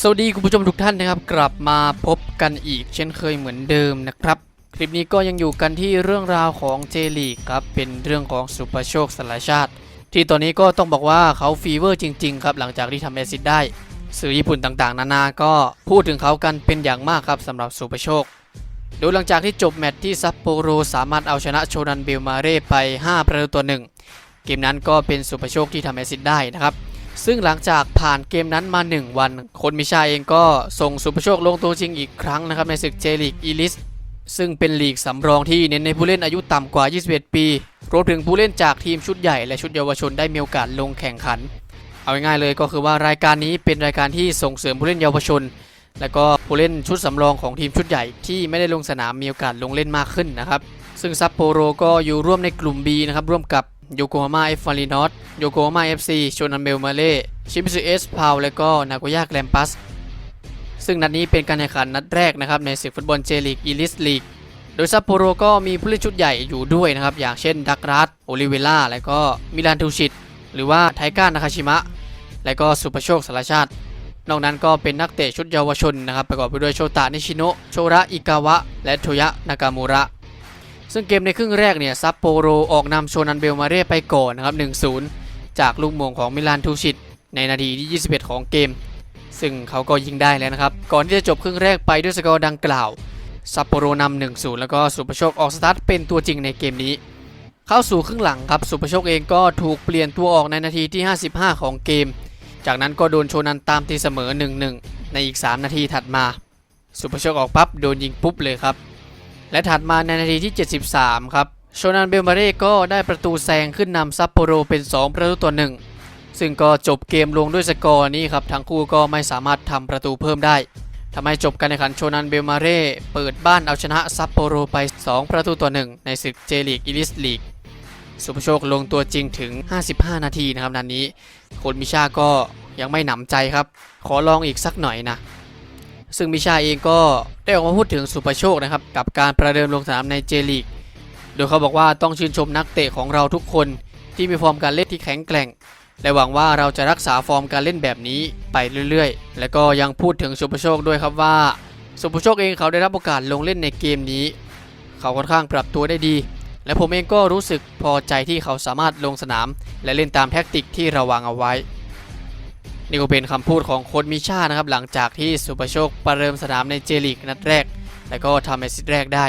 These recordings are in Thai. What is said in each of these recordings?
สวัสดีคุณผู้ชมทุกท่านนะครับ กลับมาพบกันอีก เช่นเคยเหมือนเดิมนะครับ คลิปนี้ก็ยังอยู่กันที่เรื่องราวของเจลีครับ เป็นเรื่องของสุภโชคสารชาติ ที่ตอนนี้ก็ต้องบอกว่าเขาฟีเวอร์จริง ๆ ครับ หลังจากที่ทำแอซิดได้ สื่อญี่ปุ่นต่างๆ นานา ก็พูดถึงเขากันเป็นอย่างมากครับสำหรับสุภโชค โดยหลังจากที่จบแมตช์ที่ซัปโปโรสามารถเอาชนะโชนันเบลมาเร่ไป 5 ประตูต่อหนึ่งเกมนั้นก็เป็นสุภโชคที่ทำแอซิดได้นะครับ ซึ่งหลังจากผ่านเกมนั้นมา 1 วัน คนมิชาเองก็ส่งสุภโชคลงตัวจริงอีกครั้งนะครับในศึกเจลีกอีลิสซึ่งเป็นลีกสำรองที่เน้นในผู้เล่นอายุต่ำกว่า 21 ปีรวมถึงผู้เล่นจากทีมชุดใหญ่และชุดเยาวชนได้มีโอกาสลงแข่งขัน เอาง่ายๆเลยก็คือว่ารายการนี้เป็นรายการที่ส่งเสริมผู้เล่นเยาวชน และก็ผู้เล่นชุดสำรองของทีมชุดใหญ่ที่ไม่ได้ลงสนามมีโอกาสลงเล่นมากขึ้นนะครับซึ่งซัปโปโรก็อยู่ร่วมในกลุ่ม B นะครับร่วมกับ โยโกฮาม่าเอฟฟารีนอตโยโกฮาม่าเอฟซีโชนันเบลมาเล่ชิมิซุเอสพาวและก็นาโกย่าแกรมปัสซึ่งนัดนี้เป็นการแข่งขันนัดแรกนะครับในศึกฟุตบอลเจลีกอีลิสลีกโดยซัปโปโรก็มีผู้เล่นชุดใหญ่อยู่ด้วยนะครับ อย่างเช่นดักรัสโอลิเวล่าและก็มิลานทูชิต หรือว่าไทก้านาคาชิมะ และก็สุปโชคสารชาติ นอกนั้นก็เป็นนักเตะชุดเยาวชนนะครับ ประกอบไปด้วยโชตะนิชิโนะโชระอิกาวะ และโทยะนากามูระ ซึ่งเกมในครึ่งแรกเนี่ยซัปโปโรออกนำโชนันเบลมาเร่ไปก่อนนะครับ 1-0 จากลูกมงของมิลานทูชิต ในนาทีที่ 21 ของเกม ซึ่งเขาก็ยิงได้แล้วนะครับ ก่อนที่จะจบครึ่งแรกไปด้วยสกอร์ดังกล่าวซัปโปโรนำ1-0 แล้วก็สุปโชคออกสตาร์ทเป็นตัวจริงในเกมนี้ เข้าสู่ครึ่งหลังครับสุปโชคเองก็ถูกเปลี่ยนตัวออกในนาทีที่ 55 ของเกม จากนั้นก็โดนโชนันตามตีเสมอ 1-1 ในอีก 3 นาทีถัดมา สุปโชคออกปั๊บโดนยิงปุ๊บเลยครับ และถัดมาในนาทีที่ 73 ครับโชนันเบลมาเร่ก็ได้ประตูแซงขึ้นนำซัปโปโรเป็น 2 ประตูต่อ1ซึ่งก็จบเกมลงด้วยสกอร์นี้ครับทั้งคู่ก็ไม่สามารถทำประตูเพิ่มได้ทำให้จบการแข่งขันโชนันเบลมาเร่เปิดบ้านเอาชนะซัปโปโรไป 2 ประตูต่อ1ในศึกเจลีกอีลิสลีกสุภโชคลงตัวจริงถึง 55 นาทีนะครับนันนี้คนมิชาก็ยังไม่หนำใจครับ ขอลองอีกสักหน่อยนะ ซึ่งมิชาเองก็ได้ออกมาพูดถึงสุภโชคนะครับกับการประเดิมลงสนามในเจลีก โดยเขาบอกว่าต้องชื่นชมนักเตะของเราทุกคนที่มีฟอร์มการเล่นที่แข็งแกร่ง และหวังว่าเราจะรักษาฟอร์มการเล่นแบบนี้ไปเรื่อยๆ และก็ยังพูดถึงสุภโชคด้วยครับว่า สุภโชคเองเขาได้รับโอกาสลงเล่นในเกมนี้ เขาค่อนข้างปรับตัวได้ดี และผมเองก็รู้สึกพอใจที่เขาสามารถลงสนาม และเล่นตามแท็กติกที่เราวางเอาไว้ นี่ก็เป็นคำพูดของโค้ชมิชานะครับหลังจากที่สุภโชคประเดิมสนามในเจลีกนัดแรก และก็ทำแอสซิสต์แรกได้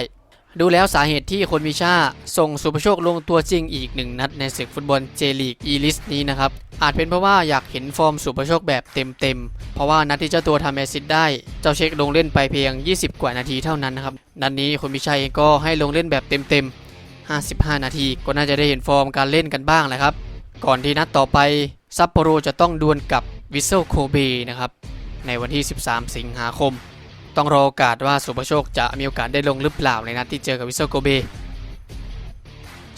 ดูแล้วสาเหตุที่คนมิชาส่งสุภโชคลงตัวจริงอีกหนึ่งนัดในศึกฟุตบอลเจลีกอีลิสนี้นะครับอาจเป็นเพราะว่าอยากเห็นฟอร์มสุภโชคแบบเต็มๆ เพราะว่านัดที่เจ้าตัวทำแอสซิสต์ได้ เจ้าเช็คลงเล่นไปเพียง 20 กว่านาทีเท่านั้นนะครับ นัดนี้คนมิชาเองก็ให้ลงเล่นแบบเต็มๆ 55 นาทีก็น่าจะได้เห็นฟอร์มการเล่นกันบ้างแหละครับ ก่อนที่นัดต่อไปซัปโปโรจะต้องดวลกับ วิสเซลโคเบนะครับในวันที่ 13 สิงหาคม ต้องรอโอกาสว่าสุภโชคจะมีโอกาสได้ลงหรือเปล่าในนัดที่เจอกับวิสเซลโคเบ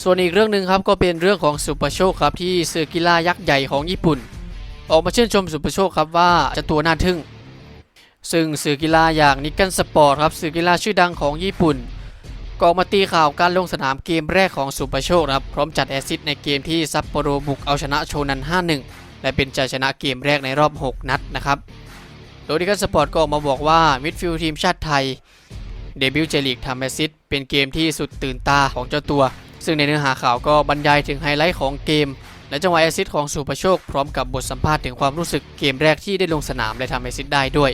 ส่วนอีกเรื่องหนึ่งครับก็เป็นเรื่องของสุภโชคครับที่สื่อกีฬายักษ์ใหญ่ของญี่ปุ่น ออกมาชื่นชมสุภโชคครับว่าจะตัวน่าทึ่ง ซึ่งสื่อกีฬาอย่างนิก a นสปอร์ตครับสื่อกีฬาชื่อดังของญี่ปุ่นก็ออกมาตีข่าวการลงสนามเกมแรกของสุปโชคครับพร้อมจัดแอซิสในเกมที่ซัปโปโรบุกเอาชนะโชนัน 5-1 และเป็นชัยชนะเกมแรกในรอบ 6 นัดนะครับ โดยดิกันสปอร์ตก็ออกมาบอกว่ามิดฟิลด์ทีมชาติไทยเดบิวต์เจลีกทำแอซิสเป็นเกมที่สุดตื่นตาของเจ้าตัว ซึ่งในเนื้อหาข่าวก็บรรยายถึงไฮไลท์ของเกม และจังหวะแอซิสของสุปโชค พร้อมกับบทสัมภาษณ์ถึงความรู้สึกเกมแรกที่ได้ลงสนามและทำแอซิสได้ด้วย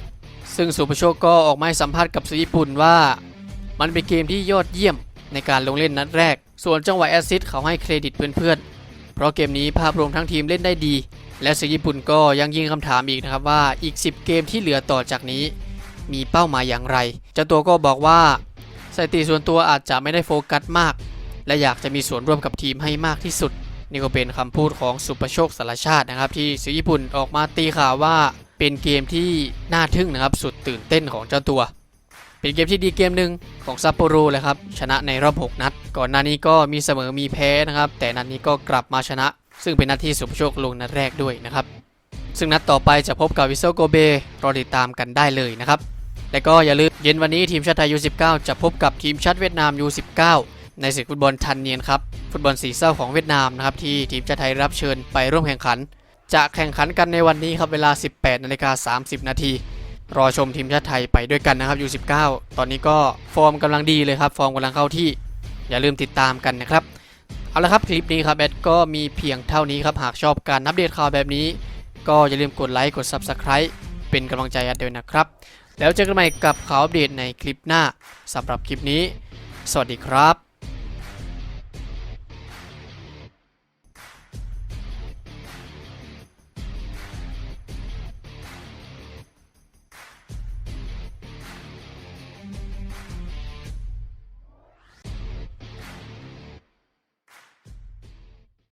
ซึ่งสุปโชคก็ออกมาให้สัมภาษณ์กับสื่อญี่ปุ่นว่า มันเป็นเกมที่ยอดเยี่ยมในการลงเล่นนัดแรก ส่วนจังหวะแอซิสเขาให้เครดิตเพื่อนๆ เพราะเกมนี้ภาพรวมทั้งทีมเล่นได้ดี และสื่อญี่ปุ่นก็ยังยิงคำถามอีกนะครับว่าอีก 10 เกมที่เหลือต่อจากนี้ มีเป้าหมายอย่างไร เจ้าตัวก็บอกว่าสถิติส่วนตัวอาจจะไม่ได้โฟกัสมาก และอยากจะมีส่วนร่วมกับทีมให้มากที่สุด นี่ก็เป็นคำพูดของสุประโชคสารชาตินะครับ ที่สื่อญี่ปุ่นออกมาตีข่าวว่าเป็นเกมที่น่าทึ่งนะครับสุดตื่นเต้นของเจ้าตัว เป็นเกมที่ดีเกมหนึ่งของซัปโปโรเลยครับชนะในรอบ 6 นัด ก่อนหน้านี้ก็มีเสมอมีแพ้นะครับแต่นัดนี้ก็กลับมาชนะ ซึ่งเป็นนัดที่สุภโชคลงนัดแรกด้วยนะครับ ซึ่งนัดต่อไปจะพบกับวิโซโกเบรอติดตามกันได้เลยนะครับ และก็อย่าลืมเย็นวันนี้ทีมชาติไทย U19 จะพบกับทีมชาติเวียดนาม U19 ในศึกฟุตบอลทันเนียนครับฟุตบอลสีเศร้าของเวียดนามนะครับที่ทีมชาติไทยรับเชิญไปร่วมแข่งขัน จะแข่งขันกันในวันนี้ครับเวลา 18นาฬิกา30 นาทีรอชมทีมชาติไทยไปด้วยกันนะครับ U19 ตอนนี้ก็ฟอร์มกำลังดีเลยครับ ฟอร์มกำลังเข้าที่ อย่าลืมติดตามกันนะครับ เอาละครับคลิปนี้ครับแอดก็มีเพียงเท่านี้ครับหากชอบการอัปเดตข่าวแบบนี้ ก็อย่าลืมกดไลค์กด Subscribe เป็นกำลังใจแอดด้วยนะครับ แล้วเจอกันใหม่กับข่าวอัปเดตในคลิปหน้าสำหรับคลิปนี้ สวัสดีครับ